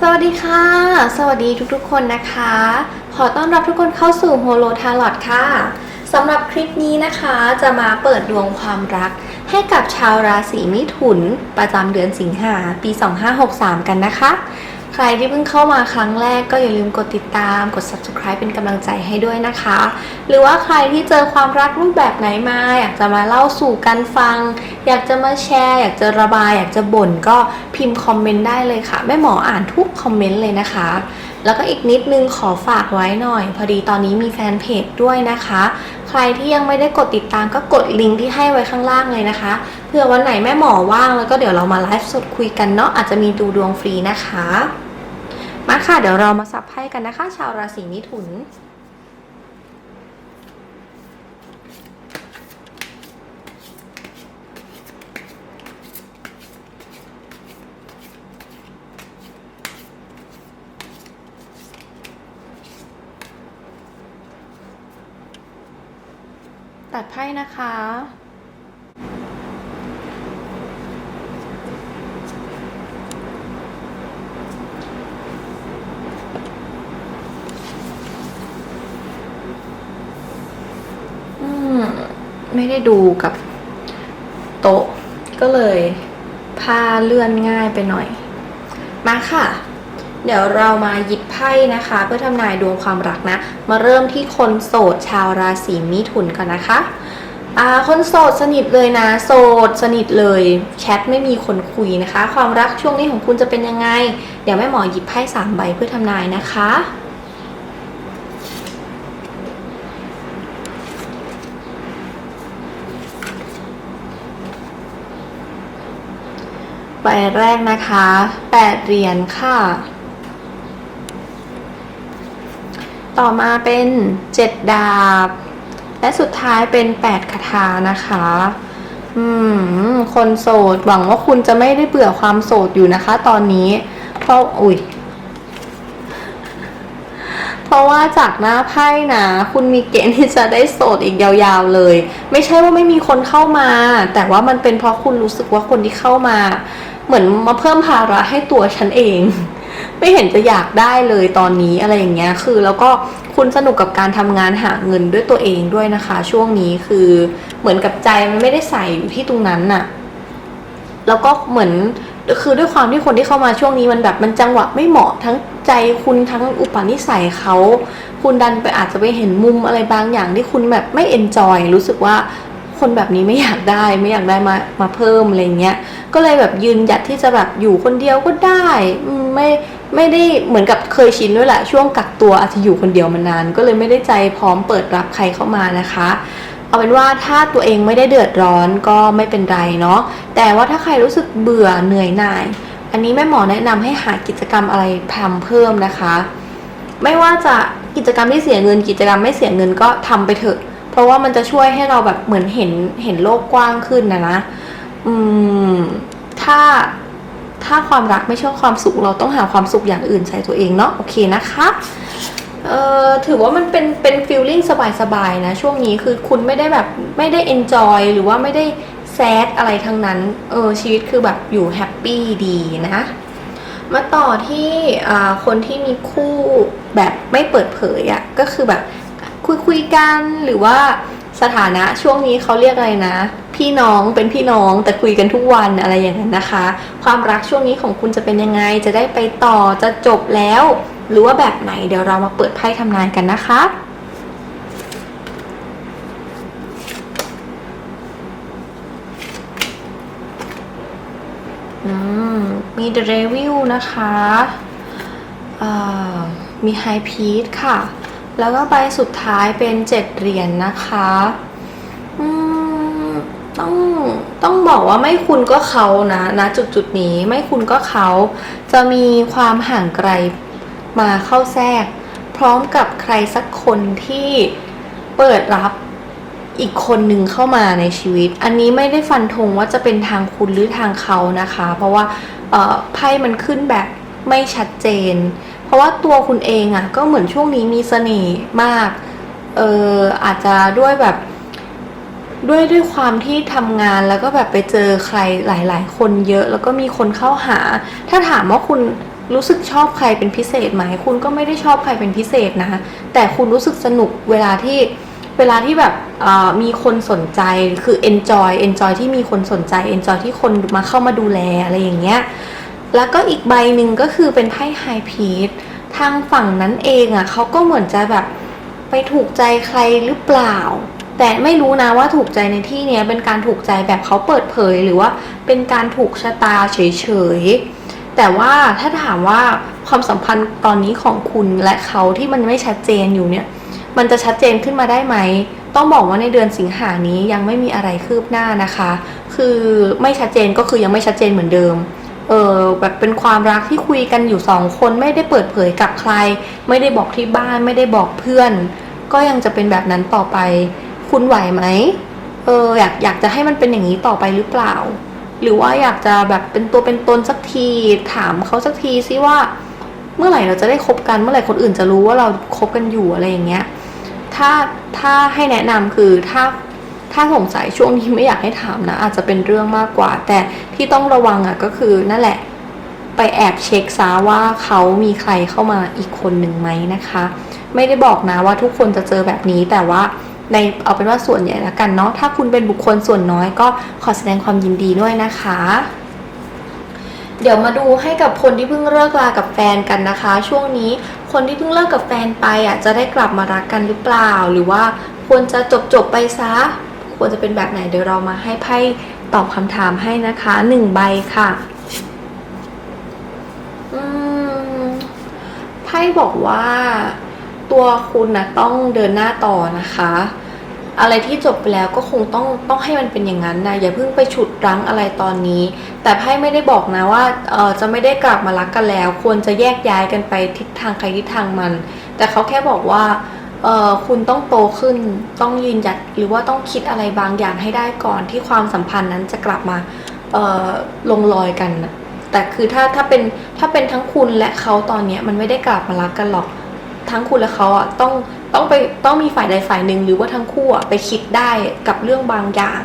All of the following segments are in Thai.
สวัสดีค่ะ สวัสดีทุกๆ คนนะคะ ขอต้อนรับทุกคนเข้าสู่โฮโลทาร์ลค่ะสำหรับคลิปนี้นะคะจะมาเปิดดวงความรัก ให้กับชาวราศีมิถุน ประจำเดือนสิงหาปี 2563 กันนะคะ ใครที่เพิ่งเข้ามาครั้งแรกก็อย่าลืมกดติดตาม กด subscribe เป็นกำลังใจให้ด้วยนะคะ หรือว่าใครที่เจอความรักรูปแบบไหนมา อยากจะมาเล่าสู่กันฟัง อยากจะมาแชร์ อยากจะระบาย อยากจะบ่นก็พิมพ์คอมเมนต์ได้เลยค่ะ แม่หมออ่านทุกคอมเมนต์เลยนะคะ แล้วก็อีกนิดนึงขอฝากไว้หน่อย พอดีตอนนี้มีแฟนเพจด้วยนะคะ ใครที่ยังไม่ได้กดติดตามก็กดลิงก์ที่ให้ไว้ข้างล่างเลยนะคะเพื่อวันไหนแม่หมอว่างแล้วก็เดี๋ยวเรามาไลฟ์สดคุยกันเนาะอาจจะมีดูดวงฟรีนะคะ มาค่ะ เดี๋ยวเรามาสับไพ่กันนะคะ ชาวราศีมิถุน ตัดไพ่นะคะ ไม่ได้ดูกับโต๊ะ ก็เลยพาเลื่อนง่ายไปหน่อย มาค่ะ เดี๋ยวเรามาหยิบไพ่นะคะ เพื่อทำนายดวงความรักนะ มาเริ่มที่คนโสดชาวราศีมิถุนกันนะคะอ่าคนโสดสนิทเลยนะโสดสนิทเลยแชทไม่มีคนคุยนะคะ ความรักช่วงนี้ของคุณจะเป็นยังไง เดี๋ยวแม่หมอหยิบไพ่สามใบเพื่อทำนายนะคะ ใบแรกนะคะแปดเหรียญค่ะ ต่อมาเป็นเจ็ดดาบ และสุดท้ายเป็นแปดคาถานะคะ อืม คนโสดหวังว่าคุณจะไม่ได้เบื่อความโสดอยู่นะคะ ตอนนี้ เพราะอุ้ยเพราะว่าจากหน้าไพ่นะคุณมีเกณฑ์ที่จะได้โสดอีกยาวๆเลย ไม่ใช่ว่าไม่มีคนเข้ามา แต่ว่ามันเป็นเพราะคุณรู้สึกว่าคนที่เข้ามา เหมือนมาเพิ่มภาระให้ตัวฉันเอง ไม่เห็นจะอยากได้เลยตอนนี้อะไรอย่างเงี้ยคือแล้วก็คุณสนุกกับการทำงานหาเงินด้วยตัวเองด้วยนะคะ ช่วงนี้คือเหมือนกับใจมันไม่ได้ใส่อยู่ที่ตรงนั้นน่ะ แล้วก็เหมือนคือด้วยความที่คนที่เข้ามาช่วงนี้มันแบบมันจังหวะไม่เหมาะทั้งใจคุณทั้งอุปนิสัยเขา คุณดันไปอาจจะไปเห็นมุมอะไรบางอย่างที่คุณแบบไม่เอนจอยรู้สึกว่า คนแบบนี้ไม่อยากได้ไม่อยากได้มามาเพิ่มอะไรเงี้ยก็เลยแบบยืนหยัดที่จะแบบอยู่คนเดียวก็ได้ไม่ไม่ได้เหมือนกับเคยชินด้วยแหละช่วงกักตัวอาจจะอยู่คนเดียวมานาน ก็เลยไม่ได้ใจพร้อมเปิดรับใครเข้ามานะคะ เอาเป็นว่าถ้าตัวเองไม่ได้เดือดร้อนก็ไม่เป็นไรเนาะแต่ว่าถ้าใครรู้สึกเบื่อเหนื่อยหน่าย อันนี้แม่หมอแนะนำให้หากิจกรรมอะไรทำเพิ่มนะคะ ไม่ว่าจะกิจกรรมที่เสียเงินกิจกรรมไม่เสียเงินก็ทำไปเถอะ เพราะว่ามันจะช่วยให้เราแบบเหมือนเห็นเห็นโลกกว้างขึ้นนะนะอืมถ้าถ้าความรักไม่ใช่ความสุขเราต้องหาความสุขอย่างอื่นใส่ตัวเองเนาะโอเคนะคะเอ่อถือว่ามันเป็นเป็นฟีลลิ่งสบายๆนะช่วงนี้คือคุณไม่ได้แบบไม่ได้ enjoy หรือว่าไม่ได้แซดอะไรทั้งนั้นเออชีวิตคือแบบอยู่แฮปปี้ดีนะมาต่อที่อ่าคนที่มีคู่แบบไม่เปิดเผยอะ่ะก็คือแบบ คุยคุยกันหรือว่าสถานะช่วงนี้เขาเรียกอะไรนะ พี่น้องเป็นพี่น้องแต่คุยกันทุกวันอะไรอย่างนั้นนะคะ ความรักช่วงนี้ของคุณจะเป็นยังไง จะได้ไปต่อจะจบแล้ว หรือว่าแบบไหนเดี๋ยวเรามาเปิดไพ่ทำนายกันนะคะอืมมี The Review นะคะมี High Peace ค่ะ แล้วก็ใบสุดท้ายเป็น7เหรียญนนะคะอืต้องต้องบอกว่าไม่คุณก็เขานะนะจุดจุดนี้ไม่คุณก็เขาจะมีความห่างไกลมาเข้าแทรก พร้อมกับใครสักคนที่เปิดรับอีกคนหนึ่งเข้ามาในชีวิต อันนี้ไม่ได้ฟันธงว่าจะเป็นทางคุณหรือทางเขานะคะ เพราะว่าไพ่มันขึ้นแบบไม่ชัดเจน ราะว่าตัวคุณเองอะ่ะก็เหมือนช่วงนี้มีเสน่ห์มาก เอออาจจะด้วยแบบ ด้วยด้วยความที่ทำงานแล้วก็แบบไปเจอใครหลาย ๆ คนเยอะ แล้วก็มีคนเข้าหา ถ้าถามว่าคุณรู้สึกชอบใครเป็นพิเศษไหม คุณก็ไม่ได้ชอบใครเป็นพิเศษนะ แต่คุณรู้สึกสนุกเวลาที่เวลาที่แบบอ่อมีคนสนใจคือ enjoy enjoy ที่มีคนสนใจ enjoy ที่คนมาเข้ามาดูแลอะไรอย่างเงี้ย แล้วก็อีกใบหนึ่งก็คือเป็นไพ่ไฮพีททางฝั่งนั้นเองอะ่ะเขาก็เหมือนจะแบบไปถูกใจใครหรือเปล่า แต่ไม่รู้นะว่าถูกใจในที่เนี้ยเป็นการถูกใจแบบเขาเปิดเผยหรือว่าเป็นการถูกชะตาเฉยๆ แต่ว่าถ้าถามว่าความสัมพันธ์ตอนนี้ของคุณและเขาที่มันไม่ชัดเจนอยู่เนี่ย มันจะชัดเจนขึ้นมาได้ไหม ต้องบอกว่าในเดือนสิงหานี้ยังไม่มีอะไรคืบหน้านะคะ คือไม่ชัดเจนก็คือยังไม่ชัดเจนเหมือนเดิม ออแบบเป็นความรักที่คุยกันอยู่สองคนไม่ได้เปิดเผยกับใคร ไม่ได้บอกที่บ้านไม่ได้บอกเพื่อน ก็ยังจะเป็นแบบนั้นต่อไป คุณไหวไหมเอออยากอยากจะให้มันเป็นอย่างนี้ต่อไปหรือเปล่า หรือว่าอยากจะแบบเป็นตัวเป็นตนสักที ถามเขาสักทีซิว่า เมื่อไหร่เราจะได้คบกันเมื่อไหร่คนอื่นจะรู้ว่าเราคบกันอยู่อะไรอย่างเงี้ยถ้าถ้าให้แนะนำคือถ้า ถ้าสงสัยช่วงนี้ไม่อยากให้ถามนะ อาจจะเป็นเรื่องมากกว่า แต่ที่ต้องระวังอะก็คือนั่นแหละ ไปแอบเช็คซะว่าเขามีใครเข้ามาอีกคนหนึ่งไหมนะคะ ไม่ได้บอกนะว่าทุกคนจะเจอแบบนี้แต่ว่าในเอาเป็นว่าส่วนใหญ่แล้วกันเนาะถ้าคุณเป็นบุคคลส่วนน้อยก็ขอแสดงความยินดีด้วยนะคะ เดี๋ยวมาดูให้กับคนที่เพิ่งเลิกลากับแฟนกันนะคะ ช่วงนี้คนที่เพิ่งเลิกกับแฟนไปอะจะได้กลับมารักกันหรือเปล่า หรือว่าควรจะจบจบไปซะ ควรจะเป็นแบบไหนเดี๋ยวเรามาให้ไพ่ตอบคำถามให้นะคะหนึ่งใบค่ะไพ่บอกว่าตัวคุณนะต้องเดินหน้าต่อนะคะ อะไรที่จบไปแล้วก็คงต้องต้องให้มันเป็นอย่างนั้นนะอย่าเพิ่งไปฉุดรั้งอะไรตอนนี้ แต่ไพ่ไม่ได้บอกนะว่าเออจะไม่ได้กลับมารักกันแล้ว ควรจะแยกย้ายกันไปทิศทางใครทิศทางมัน แต่เขาแค่บอกว่า เออคุณต้องโตขึ้นต้องยืนหยัดหรือว่าต้องคิดอะไรบางอย่างให้ได้ก่อนที่ความสัมพันธ์นั้นจะกลับมาเออลงรอยกันนะแต่คือถ้าถ้าเป็นถ้าเป็นทั้งคุณและเขาตอนเนี้ยมันไม่ได้กลับมารักกันหรอก ทั้งคุณและเขาอะต้องต้องไปต้องมีฝ่ายใดฝ่ายหนึ่งหรือว่าทั้งคู่อะไปคิดได้กับเรื่องบางอย่าง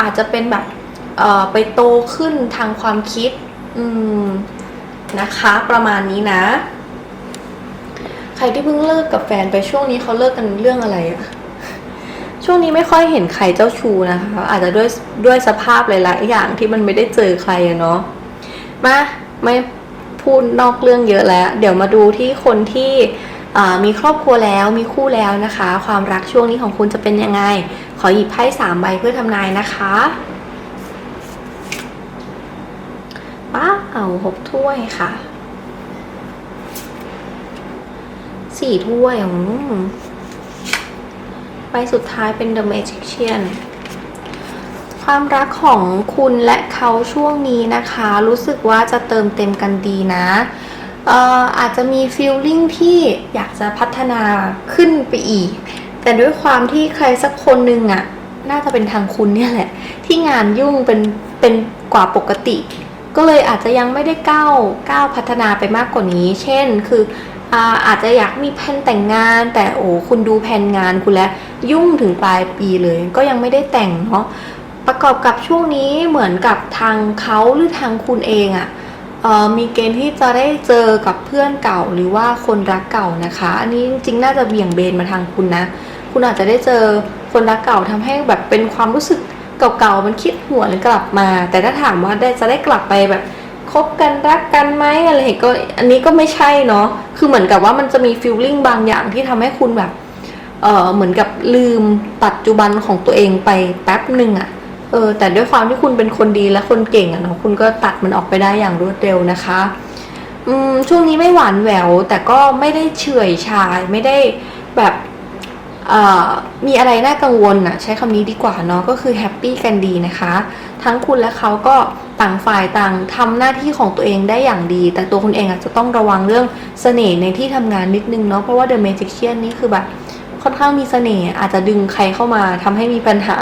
อาจจะเป็นแบบเอ่อไปโตขึ้นทางความคิดอืมนะคะ ประมาณนี้นะ ใครที่เพิ่งเลิกกับแฟนไปช่วงนี้เขาเลิกกันเรื่องอะไรอะช่วงนี้ไม่ค่อยเห็นใครเจ้าชู้นะคะ อาจจะด้วยด้วยสภาพหลายๆอย่างที่มันไม่ได้เจอใครอะเนาะมาไม่พูดนอกเรื่องเยอะแล้ว เดี๋ยวมาดูที่คนที่มีครอบครัวแล้วมีคู่แล้วนะคะ ความรักช่วงนี้ของคุณจะเป็นยังไง ขอหยิบไพ่สามใบเพื่อทำนายนะคะป้าเอาหกถ้วยค่ะ สี่ถ้วยอืมใบสุดท้ายเป็น The Magician ความรักของคุณและเขาช่วงนี้นะคะ รู้สึกว่าจะเติมเต็มกันดีนะเอ่ออาจจะมีฟีลลิ่งที่อยากจะพัฒนาขึ้นไปอีก แต่ด้วยความที่ใครสักคนหนึ่งอะ่ะ น่าจะเป็นทางคุณเนี่ยแหละ ที่งานยุ่งเป็นเป็นกว่าปกติ ก็เลยอาจจะยังไม่ได้ก้าวก้าวพัฒนาไปมากกว่านี้ เช่น คือ อาอาจจะอยากมีแผนแต่งงาน แต่โอ้คุณดูแผนงานคุณแล้วยุ่งถึงปลายปีเลย ก็ยังไม่ได้แต่งเนาะประกอบกับช่วงนี้เหมือนกับทางเขาหรือทางคุณเองอะ่ะมีเกณฑ์ที่จะได้เจอกับเพื่อนเก่าหรือว่าคนรักเก่านะคะ อันนี้จริงๆน่าจะเบี่ยงเบนมาทางคุณนะ คุณอาจจะได้เจอคนรักเก่าทำให้แบบเป็นความรู้สึกเก่าๆมันคิดหัวนกลับมา แต่ถ้าถามว่าได้จะได้กลับไปแบบ คบกันรักกันไหมอะไรก็อันนี้ก็ไม่ใช่เนาะคือเหมือนกับว่ามันจะมีฟีลลิ่งบางอย่างที่ทำให้คุณแบบเออเหมือนกับลืมปัจจุบันของตัวเองไปแป๊บหนึ่งอะเออแต่ด้วยความที่คุณเป็นคนดีและคนเก่งอะเนาะคุณก็ตัดมันออกไปได้อย่างรวดเร็วนะคะอืมช่วงนี้ไม่หวานแหวว แต่ก็ไม่ได้เฉื่อยชายไม่ได้แบบเอ่อมีอะไรน่ากังวลอะใช้คำนี้ดีกว่าเนาะก็คือแฮปปี้กันดีนะคะ ทั้งคุณและเขาก็ ต่างฝ่ายต่างทำหน้าที่ของตัวเองได้อย่างดี แต่ตัวคุณเองอาจจะต้องระวังเรื่องเสน่ห์ในที่ทำงานนิดนึงเนาะเพราะว่า The Magician นี่คือแบบค่อนข้างมีเสน่ห์อาจจะดึงใครเข้ามาทำให้มีปัญหา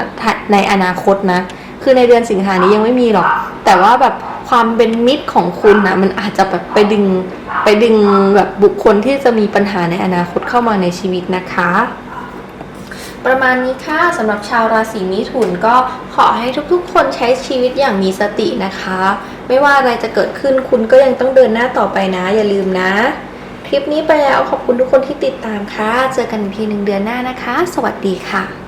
ในอนาคตนะ คือในเดือนสิงหานี้ยังไม่มีหรอก แต่ว่าแบบความเป็นมิตรของคุณนะมันอาจจะแบบไปดึงไปดึงแบบบุคคลที่จะมีปัญหาในอนาคตเข้ามาในชีวิตนะคะ ประมาณนี้ค่ะสำหรับชาวราศีมิถุนก็ขอให้ทุกๆ คนใช้ชีวิตอย่างมีสตินะคะ ไม่ว่าอะไรจะเกิดขึ้นคุณก็ยังต้องเดินหน้าต่อไปนะ อย่าลืมนะ คลิปนี้ไปแล้วขอบคุณทุกคนที่ติดตามค่ะ เจอกันอีกทีหนึ่งเดือนหน้านะคะ สวัสดีค่ะ